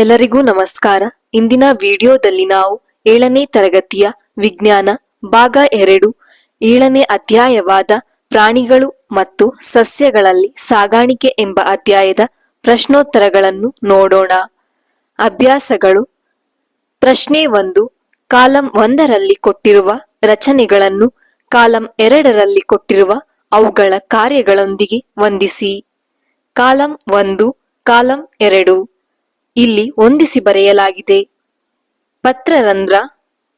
ಎಲ್ಲರಿಗೂ ನಮಸ್ಕಾರ. ಇಂದಿನ ವಿಡಿಯೋದಲ್ಲಿ ನಾವು ಏಳನೇ ತರಗತಿಯ ವಿಜ್ಞಾನ, ಭಾಗ ಎರಡು, ಏಳನೇ ಅಧ್ಯಾಯವಾದ ಪ್ರಾಣಿಗಳು ಮತ್ತು ಸಸ್ಯಗಳಲ್ಲಿ ಸಾಗಾಣಿಕೆ ಎಂಬ ಅಧ್ಯಾಯದ ಪ್ರಶ್ನೋತ್ತರಗಳನ್ನು ನೋಡೋಣ. ಅಭ್ಯಾಸಗಳು. ಪ್ರಶ್ನೆ ಒಂದು, ಕಾಲಂ ಒಂದರಲ್ಲಿ ಕೊಟ್ಟಿರುವ ರಚನೆಗಳನ್ನು ಕಾಲಂ ಎರಡರಲ್ಲಿ ಕೊಟ್ಟಿರುವ ಅವುಗಳ ಕಾರ್ಯಗಳೊಂದಿಗೆ ಹೊಂದಿಸಿ ಕಾಲಂ ಒಂದು, ಕಾಲಂ ಎರಡು. ಇಲ್ಲಿ ಹೊಂದಿಸಿ ಬರೆಯಲಾಗಿದೆ. ಪತ್ರರಂಧ್ರ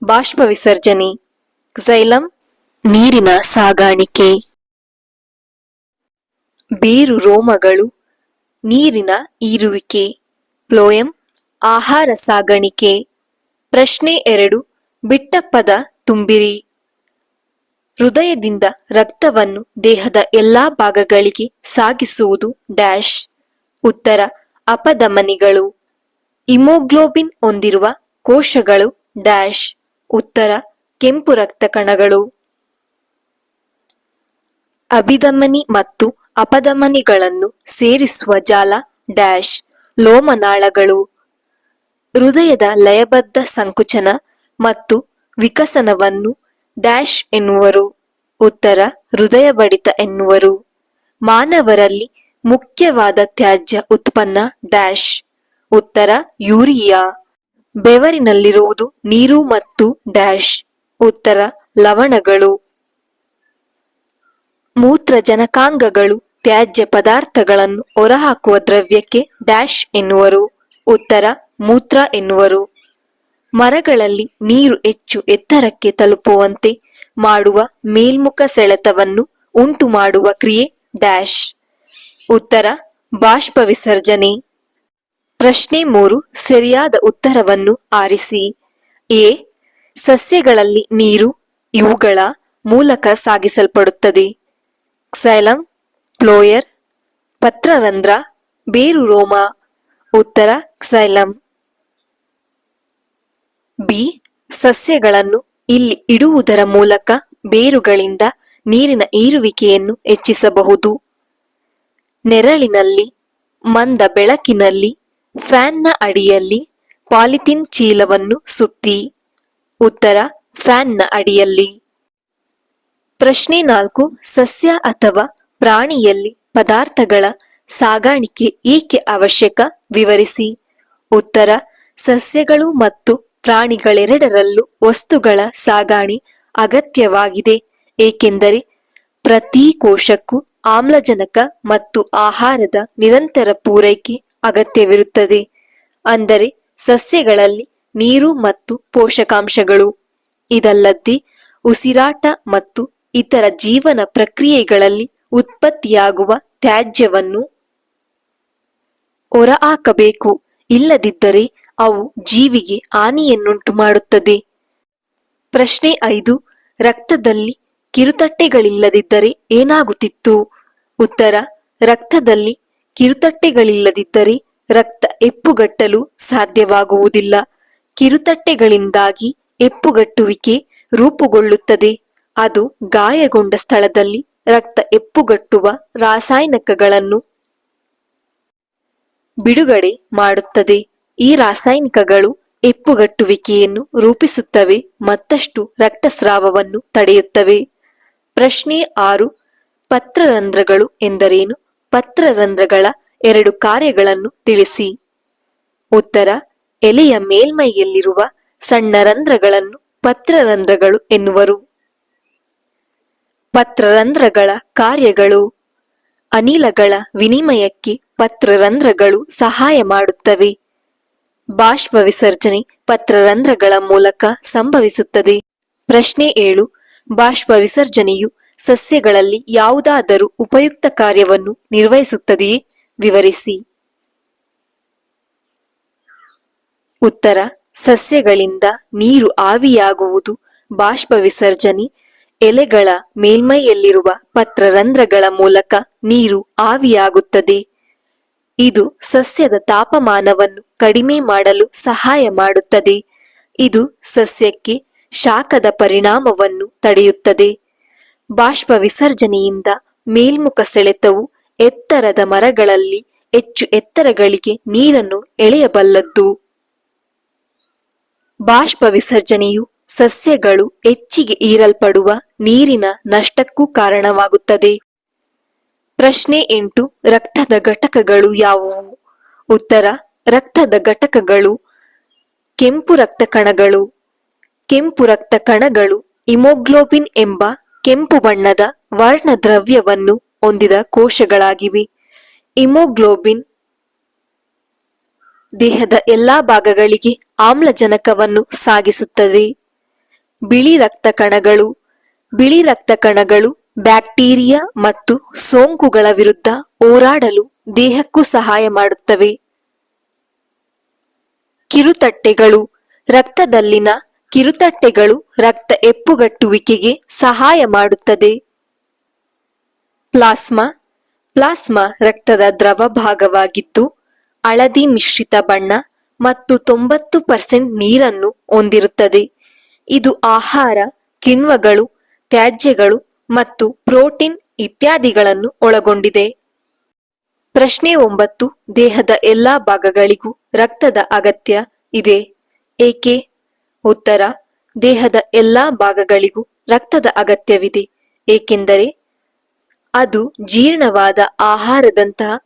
ಬಾಷ್ಪ ವಿಸರ್ಜನೆ ಕ್ಸೈಲಂ ನೀರಿನ ಸಾಗಾಣಿಕೆ. ಬೇರು ರೋಮಗಳು, ನೀರಿನ ಈರುವಿಕೆ ಪ್ಲೋಯಂ ಆಹಾರ ಸಾಗಾಣಿಕೆ. ಪ್ರಶ್ನೆ ಎರಡು, ಬಿಟ್ಟಪ್ಪದ ಪದ ತುಂಬಿರಿ. ಹೃದಯದಿಂದ ರಕ್ತವನ್ನು ದೇಹದ ಎಲ್ಲಾ ಭಾಗಗಳಿಗೆ ಸಾಗಿಸುವುದು ಡ್ಯಾಶ್. ಉತ್ತರ, ಅಪಧಮನಿಗಳು. ಇಮೋಗ್ಲೋಬಿನ್ ಹೊಂದಿರುವ ಕೋಶಗಳು ಡ್ಯಾಶ್, ಉತ್ತರ, ಕೆಂಪು ರಕ್ತ ಕಣಗಳು. ಅಭಿಧಮನಿ ಮತ್ತು ಅಪಧಮನಿಗಳನ್ನು ಸೇರಿಸುವ ಜಾಲ ಡ್ಯಾಶ್, ಲೋಮನಾಳಗಳು. ಹೃದಯದ ಲಯಬದ್ಧ ಸಂಕುಚನ ಮತ್ತು ವಿಕಸನವನ್ನು ಡ್ಯಾಶ್ ಎನ್ನುವರು. ಉತ್ತರ, ಹೃದಯ ಬಡಿತ ಎನ್ನುವರು. ಮಾನವರಲ್ಲಿ ಮುಖ್ಯವಾದ ತ್ಯಾಜ್ಯ ಉತ್ಪನ್ನ ಡ್ಯಾಶ್. ಉತ್ತರ, ಯೂರಿಯಾ. ಬೆವರಿನಲ್ಲಿರುವುದು ನೀರು ಮತ್ತು ಡ್ಯಾಶ್. ಉತ್ತರ, ಲವಣಗಳು. ಮೂತ್ರಜನಕಾಂಗಗಳು, ತ್ಯಾಜ್ಯ ಪದಾರ್ಥಗಳನ್ನು ಹೊರಹಾಕುವ ದ್ರವ್ಯಕ್ಕೆ ಡ್ಯಾಶ್ ಎನ್ನುವರು. ಉತ್ತರ, ಮೂತ್ರ ಎನ್ನುವರು. ಮರಗಳಲ್ಲಿ ನೀರು ಹೆಚ್ಚು ಎತ್ತರಕ್ಕೆ ತಲುಪುವಂತೆ ಮಾಡುವ ಮೇಲ್ಮುಖ ಸೆಳೆತವನ್ನು ಉಂಟು ಮಾಡುವ ಕ್ರಿಯೆ ಡ್ಯಾಶ್. ಉತ್ತರ ಬಾಷ್ಪ ವಿಸರ್ಜನೆ ಪ್ರಶ್ನೆ ಮೂರು ಸರಿಯಾದ ಉತ್ತರವನ್ನು ಆರಿಸಿ. ಎ. ಸಸ್ಯಗಳಲ್ಲಿ ನೀರು, ಇವುಗಳ ಮೂಲಕ ಸಾಗಿಸಲ್ಪಡುತ್ತದೆ. ಕ್ಸೈಲಂ, ಪ್ಲೋಯರ್, ಪತ್ರರಂಧ್ರ, ಬೇರು ರೋಮ. ಉತ್ತರ ಕ್ಸೈಲಂ. ಬಿ. ಸಸ್ಯಗಳನ್ನು ಇಲ್ಲಿ ಇಡುವುದರ ಮೂಲಕ ಬೇರುಗಳಿಂದ ನೀರಿನ ಈರುವಿಕೆಯನ್ನು ಹೆಚ್ಚಿಸಬಹುದು. ನೆರಳಿನಲ್ಲಿ, ಮಂದ ಬೆಳಕಿನಲ್ಲಿ ಫ್ಯಾನ್ನ ಅಡಿಯಲ್ಲಿ ಪಾಲಿಥಿನ್ ಚೀಲವನ್ನು ಸುತ್ತಿ. ಉತ್ತರ, ಫ್ಯಾನ್ನ ಅಡಿಯಲ್ಲಿ. ಪ್ರಶ್ನೆ ನಾಲ್ಕು, ಸಸ್ಯ ಅಥವಾ ಪ್ರಾಣಿಯಲ್ಲಿ ಪದಾರ್ಥಗಳ ಸಾಗಾಣಿಕೆ ಏಕೆ ಅವಶ್ಯಕ? ವಿವರಿಸಿ. ಉತ್ತರ, ಸಸ್ಯಗಳು ಮತ್ತು ಪ್ರಾಣಿಗಳೆರಡರಲ್ಲೂ ವಸ್ತುಗಳ ಸಾಗಾಣೆ ಅಗತ್ಯವಾಗಿದೆ. ಏಕೆಂದರೆ ಪ್ರತಿ ಕೋಶಕ್ಕೂ ಆಮ್ಲಜನಕ ಮತ್ತು ಆಹಾರದ ನಿರಂತರ ಪೂರೈಕೆ ಅಗತ್ಯವಿರುತ್ತದೆ. ಅಂದರೆ ಸಸ್ಯಗಳಲ್ಲಿ ನೀರು ಮತ್ತು ಪೋಷಕಾಂಶಗಳು. ಇದಲ್ಲದೆ ಉಸಿರಾಟ ಮತ್ತು ಇತರ ಜೀವನ ಪ್ರಕ್ರಿಯೆಗಳಲ್ಲಿ ಉತ್ಪತ್ತಿಯಾಗುವ ತ್ಯಾಜ್ಯವನ್ನು ಹೊರಹಾಕಬೇಕು. ಇಲ್ಲದಿದ್ದರೆ ಅವು ಜೀವಿಗೆ ಹಾನಿಯನ್ನುಂಟು ಮಾಡುತ್ತದೆ. ಪ್ರಶ್ನೆ ಐದು, ರಕ್ತದಲ್ಲಿ ಕಿರುತಟ್ಟೆಗಳಿಲ್ಲದಿದ್ದರೆ ಏನಾಗುತ್ತಿತ್ತು? ಉತ್ತರ, ರಕ್ತದಲ್ಲಿ ಕಿರುತಟ್ಟೆಗಳಿಲ್ಲದಿದ್ದರೆ ರಕ್ತ ಎಪ್ಪುಗಟ್ಟಲು ಸಾಧ್ಯವಾಗುವುದಿಲ್ಲ. ಕಿರುತಟ್ಟೆಗಳಿಂದಾಗಿ ಎಪ್ಪುಗಟ್ಟುವಿಕೆ ರೂಪುಗೊಳ್ಳುತ್ತದೆ. ಅದು ಗಾಯಗೊಂಡ ಸ್ಥಳದಲ್ಲಿ ರಕ್ತ ಎಪ್ಪುಗಟ್ಟುವ ರಾಸಾಯನಿಕಗಳನ್ನು ಬಿಡುಗಡೆ ಮಾಡುತ್ತದೆ. ಈ ರಾಸಾಯನಿಕಗಳು ಎಪ್ಪುಗಟ್ಟುವಿಕೆಯನ್ನು ರೂಪಿಸುತ್ತವೆ, ಮತ್ತಷ್ಟು ರಕ್ತಸ್ರಾವವನ್ನು ತಡೆಯುತ್ತವೆ. ಪ್ರಶ್ನೆ ಆರು, ಪತ್ರರಂಧ್ರಗಳು ಎಂದರೇನು? ಪತ್ರರಂಧ್ರಗಳ ಎರಡು ಕಾರ್ಯಗಳನ್ನು ತಿಳಿಸಿ. ಉತ್ತರ, ಎಲೆಯ ಮೇಲ್ಮೈಯಲ್ಲಿರುವ ಸಣ್ಣ ರಂಧ್ರಗಳನ್ನು ಪತ್ರರಂಧ್ರಗಳು ಎನ್ನುವರು. ಪತ್ರರಂಧ್ರಗಳ ಕಾರ್ಯಗಳು ಅನಿಲಗಳ ವಿನಿಮಯಕ್ಕೆ ಪತ್ರರಂಧ್ರಗಳು ಸಹಾಯ ಮಾಡುತ್ತವೆ. ಬಾಷ್ಪ ವಿಸರ್ಜನೆ ಪತ್ರರಂಧ್ರಗಳ ಮೂಲಕ ಸಂಭವಿಸುತ್ತದೆ. ಪ್ರಶ್ನೆ ಏಳು, ಬಾಷ್ಪ ವಿಸರ್ಜನೆಯು ಸಸ್ಯಗಳಲ್ಲಿ ಯಾವುದಾದರೂ ಉಪಯುಕ್ತ ಕಾರ್ಯವನ್ನು ನಿರ್ವಹಿಸುತ್ತದೆಯೇ? ವಿವರಿಸಿ. ಉತ್ತರ. ಸಸ್ಯಗಳಿಂದ ನೀರು ಆವಿಯಾಗುವುದು, ಬಾಷ್ಪ ವಿಸರ್ಜನೆ, ಎಲೆಗಳ ಮೇಲ್ಮೈಯಲ್ಲಿರುವ ಪತ್ರರಂಧ್ರಗಳ ಮೂಲಕ ನೀರು ಆವಿಯಾಗುತ್ತದೆ. ಇದು ಸಸ್ಯದ ತಾಪಮಾನವನ್ನು ಕಡಿಮೆ ಮಾಡಲು ಸಹಾಯ ಮಾಡುತ್ತದೆ. ಇದು ಸಸ್ಯಕ್ಕೆ ಶಾಖದ ಪರಿಣಾಮವನ್ನು ತಡೆಯುತ್ತದೆ. ಬಾಷ್ಪ ವಿಸರ್ಜನೆಯಿಂದ ಮೇಲ್ಮುಖ ಸೆಳೆತವು ಎತ್ತರದ ಮರಗಳಲ್ಲಿ ಹೆಚ್ಚು ಎತ್ತರಗಳಿಗೆ ನೀರನ್ನು ಎಳೆಯಬಲ್ಲದ್ದು. ಬಾಷ್ಪ ವಿಸರ್ಜನೆಯು ಸಸ್ಯಗಳು ಹೆಚ್ಚಿಗೆ ಹೀರಲ್ಪಡುವ ನೀರಿನ ನಷ್ಟಕ್ಕೂ ಕಾರಣವಾಗುತ್ತದೆ. ಪ್ರಶ್ನೆ ಎಂಟು, ರಕ್ತದ ಘಟಕಗಳು ಯಾವುವು? ಉತ್ತರ, ರಕ್ತದ ಘಟಕಗಳು ಕೆಂಪು ರಕ್ತ ಕಣಗಳು. ಕೆಂಪು ರಕ್ತ ಕಣಗಳು ಇಮೋಗ್ಲೋಬಿನ್ ಎಂಬ ಕೆಂಪು ಬಣ್ಣದ ವರ್ಣದ್ರವ್ಯವನ್ನು ಹೊಂದಿದ ಕೋಶಗಳಾಗಿವೆ. ಇಮೋಗ್ಲೋಬಿನ್ ದೇಹದ ಎಲ್ಲಾ ಭಾಗಗಳಿಗೆ ಆಮ್ಲಜನಕವನ್ನು ಸಾಗಿಸುತ್ತದೆ. ಬಿಳಿ ರಕ್ತ ಕಣಗಳು, ಬಿಳಿ ರಕ್ತ ಕಣಗಳು ಬ್ಯಾಕ್ಟೀರಿಯಾ ಮತ್ತು ಸೋಂಕುಗಳ ವಿರುದ್ಧ ಹೋರಾಡಲು ದೇಹಕ್ಕೂ ಸಹಾಯ ಮಾಡುತ್ತವೆ. ಕಿರುತಟ್ಟೆಗಳು, ರಕ್ತದಲ್ಲಿನ ಕಿರುತಟ್ಟೆಗಳು ರಕ್ತ ಎಪ್ಪುಗಟ್ಟುವಿಕೆಗೆ ಸಹಾಯ ಮಾಡುತ್ತದೆ. ಪ್ಲಾಸ್ಮಾ. ಪ್ಲಾಸ್ಮಾ ರಕ್ತದ ದ್ರವ ಭಾಗವಾಗಿದ್ದು, ಹಳದಿ ಮಿಶ್ರಿತ ಬಣ್ಣ ಮತ್ತು ತೊಂಬತ್ತು ಪರ್ಸೆಂಟ್ ನೀರನ್ನು ಹೊಂದಿರುತ್ತದೆ. ಇದು ಆಹಾರ, ಕಿಣ್ವಗಳು, ತ್ಯಾಜ್ಯಗಳು ಮತ್ತು ಪ್ರೋಟೀನ್ ಇತ್ಯಾದಿಗಳನ್ನು ಒಳಗೊಂಡಿದೆ. ಪ್ರಶ್ನೆ ಒಂಬತ್ತು. ದೇಹದ ಎಲ್ಲಾ ಭಾಗಗಳಿಗೂ ರಕ್ತದ ಅಗತ್ಯ ಇದೆ. ಏಕೆ? ಉತ್ತರ, ದೇಹದ ಎಲ್ಲಾ ಭಾಗಗಳಿಗೂ ರಕ್ತದ ಅಗತ್ಯವಿದೆ, ಏಕೆಂದರೆ ಅದು ಜೀರ್ಣವಾದ ಆಹಾರದಂತಹ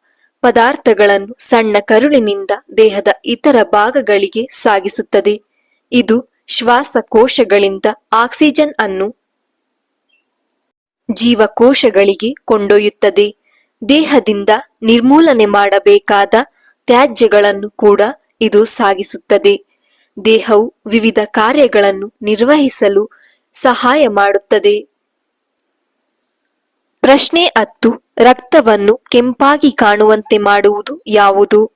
ಪದಾರ್ಥಗಳನ್ನು ಸಣ್ಣ ಕರುಳಿನಿಂದ ದೇಹದ ಇತರ ಭಾಗಗಳಿಗೆ ಸಾಗಿಸುತ್ತದೆ. ಇದು ಶ್ವಾಸಕೋಶಗಳಿಂದ ಆಕ್ಸಿಜನ್ ಅನ್ನು ಜೀವಕೋಶಗಳಿಗೆ ಕೊಂಡೊಯ್ಯುತ್ತದೆ. ದೇಹದಿಂದ ನಿರ್ಮೂಲನೆ ಮಾಡಬೇಕಾದ ತ್ಯಾಜ್ಯಗಳನ್ನು ಕೂಡ ಇದು ಸಾಗಿಸುತ್ತದೆ. ದೇಹವು ವಿವಿಧ ಕಾರ್ಯಗಳನ್ನು ನಿರ್ವಹಿಸಲು ಸಹಾಯ ಮಾಡುತ್ತದೆ. ಪ್ರಶ್ನೆ ಹತ್ತು, ರಕ್ತವನ್ನು ಕೆಂಪಾಗಿ ಕಾಣುವಂತೆ ಮಾಡುವುದು ಯಾವುದು?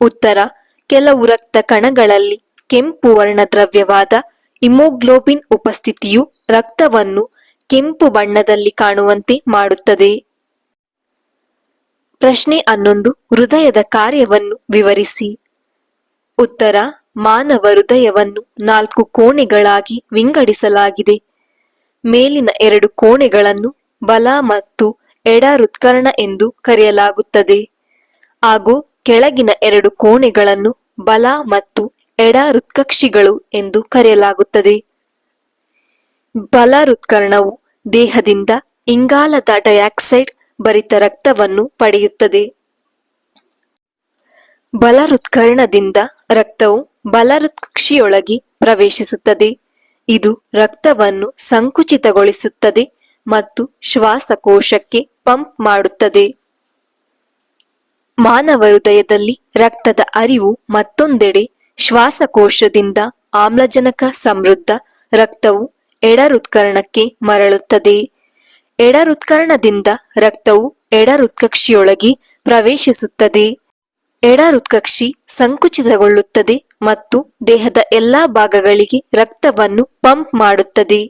ಉತ್ತರ, ಕೆಲವು ರಕ್ತ ಕಣಗಳಲ್ಲಿ ಕೆಂಪು ವರ್ಣದ್ರವ್ಯವಾದ ಇಮೋಗ್ಲೋಬಿನ್ ಉಪಸ್ಥಿತಿಯು ರಕ್ತವನ್ನು ಕೆಂಪು ಬಣ್ಣದಲ್ಲಿ ಕಾಣುವಂತೆ ಮಾಡುತ್ತದೆ. ಪ್ರಶ್ನೆ ಹನ್ನೊಂದು, ಹೃದಯದ ಕಾರ್ಯವನ್ನು ವಿವರಿಸಿ. ಉತ್ತರ ಮಾನವ ಹೃದಯವನ್ನು ನಾಲ್ಕು ಕೋಣೆಗಳಾಗಿ ವಿಂಗಡಿಸಲಾಗಿದೆ. ಮೇಲಿನ ಎರಡು ಕೋಣೆಗಳನ್ನು ಬಲ ಮತ್ತು ಎಡ ಹೃತ್ಕರ್ಣ ಎಂದು ಕರೆಯಲಾಗುತ್ತದೆ. ಹಾಗೂ ಕೆಳಗಿನ ಎರಡು ಕೋಣೆಗಳನ್ನು ಬಲ ಮತ್ತು ಎಡ ಹೃತ್ಕಕ್ಷಿಗಳು ಎಂದು ಕರೆಯಲಾಗುತ್ತದೆ. ಬಲ ಹೃತ್ಕರ್ಣವು ದೇಹದಿಂದ ಇಂಗಾಲದ ಡೈಆಕ್ಸೈಡ್ ಭರಿತ ರಕ್ತವನ್ನು ಪಡೆಯುತ್ತದೆ. ಬಲ ಹೃತ್ಕರ್ಣದಿಂದ ರಕ್ತವು ಬಲ ಹೃತ್ಕಕ್ಷಿಯೊಳಗೆ ಪ್ರವೇಶಿಸುತ್ತದೆ. ಇದು ರಕ್ತವನ್ನು ಸಂಕುಚಿತಗೊಳಿಸುತ್ತದೆ ಮತ್ತು ಶ್ವಾಸಕೋಶಕ್ಕೆ ಪಂಪ್ ಮಾಡುತ್ತದೆ. ಮಾನವ ಹೃದಯದಲ್ಲಿ ರಕ್ತದ ಅರಿವು ಮತ್ತೊಂದೆಡೆ ಶ್ವಾಸಕೋಶದಿಂದ ಆಮ್ಲಜನಕ ಸಮೃದ್ಧ ರಕ್ತವು ಎಡರುತ್ಕರಣಕ್ಕೆ ಮರಳುತ್ತದೆ. ಎಡರುತ್ಕರಣದಿಂದ ರಕ್ತವು ಎಡರುತ್ಕಕ್ಷಿಯೊಳಗೆ ಪ್ರವೇಶಿಸುತ್ತದೆ. ಎಡ ಹೃತ್ಕಕ್ಷಿ ಸಂಕುಚಿತಗೊಳ್ಳುತ್ತದೆ ಮತ್ತು ದೇಹದ ಎಲ್ಲಾ ಭಾಗಗಳಿಗೆ ರಕ್ತವನ್ನು ಪಂಪ್ ಮಾಡುತ್ತದೆ.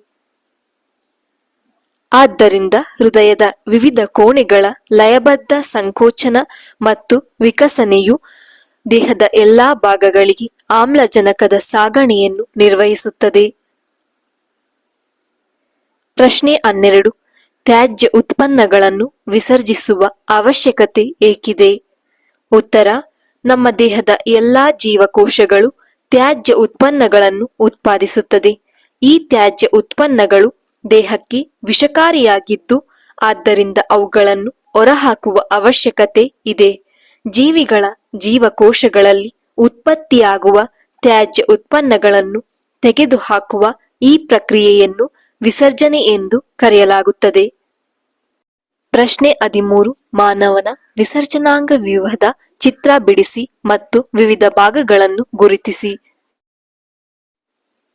ಆದ್ದರಿಂದ ಹೃದಯದ ವಿವಿಧ ಕೋಣೆಗಳ ಲಯಬದ್ಧ ಸಂಕೋಚನ ಮತ್ತು ವಿಕಸನೆಯು ದೇಹದ ಎಲ್ಲಾ ಭಾಗಗಳಿಗೆ ಆಮ್ಲಜನಕದ ಸಾಗಣೆಯನ್ನು ನಿರ್ವಹಿಸುತ್ತದೆ. ಪ್ರಶ್ನೆ ಹನ್ನೆರಡು. ತ್ಯಾಜ್ಯ ಉತ್ಪನ್ನಗಳನ್ನು ವಿಸರ್ಜಿಸುವ ಅವಶ್ಯಕತೆ ಏಕಿದೆ? ಉತ್ತರ ನಮ್ಮ ದೇಹದ ಎಲ್ಲಾ ಜೀವಕೋಶಗಳು ತ್ಯಾಜ್ಯ ಉತ್ಪನ್ನಗಳನ್ನು ಉತ್ಪಾದಿಸುತ್ತದೆ. ಈ ತ್ಯಾಜ್ಯ ಉತ್ಪನ್ನಗಳು ದೇಹಕ್ಕೆ ವಿಷಕಾರಿಯಾಗಿದ್ದು, ಆದ್ದರಿಂದ ಅವುಗಳನ್ನು ಹೊರಹಾಕುವ ಅವಶ್ಯಕತೆ ಇದೆ. ಜೀವಿಗಳ ಜೀವಕೋಶಗಳಲ್ಲಿ ಉತ್ಪತ್ತಿಯಾಗುವ ತ್ಯಾಜ್ಯ ಉತ್ಪನ್ನಗಳನ್ನು ತೆಗೆದುಹಾಕುವ ಈ ಪ್ರಕ್ರಿಯೆಯನ್ನು ವಿಸರ್ಜನೆ ಎಂದು ಕರೆಯಲಾಗುತ್ತದೆ. ಪ್ರಶ್ನೆ ಹದಿಮೂರು, ಮಾನವನ ವಿಸರ್ಜನಾಂಗ ವ್ಯೂಹದ ಚಿತ್ರ ಬಿಡಿಸಿ ಮತ್ತು ವಿವಿಧ ಭಾಗಗಳನ್ನು ಗುರುತಿಸಿ.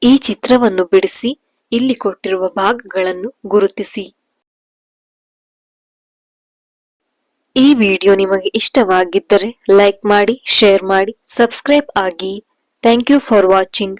ಈ ಚಿತ್ರವನ್ನು ಬಿಡಿಸಿ ಇಲ್ಲಿ ಕೊಟ್ಟಿರುವ ಭಾಗಗಳನ್ನು ಗುರುತಿಸಿ. ಈ ವಿಡಿಯೋ ನಿಮಗೆ ಇಷ್ಟವಾಗಿದ್ದರೆ ಲೈಕ್ ಮಾಡಿ, ಶೇರ್ ಮಾಡಿ, ಸಬ್ಸ್ಕ್ರೈಬ್ ಆಗಿ. Thank you for watching.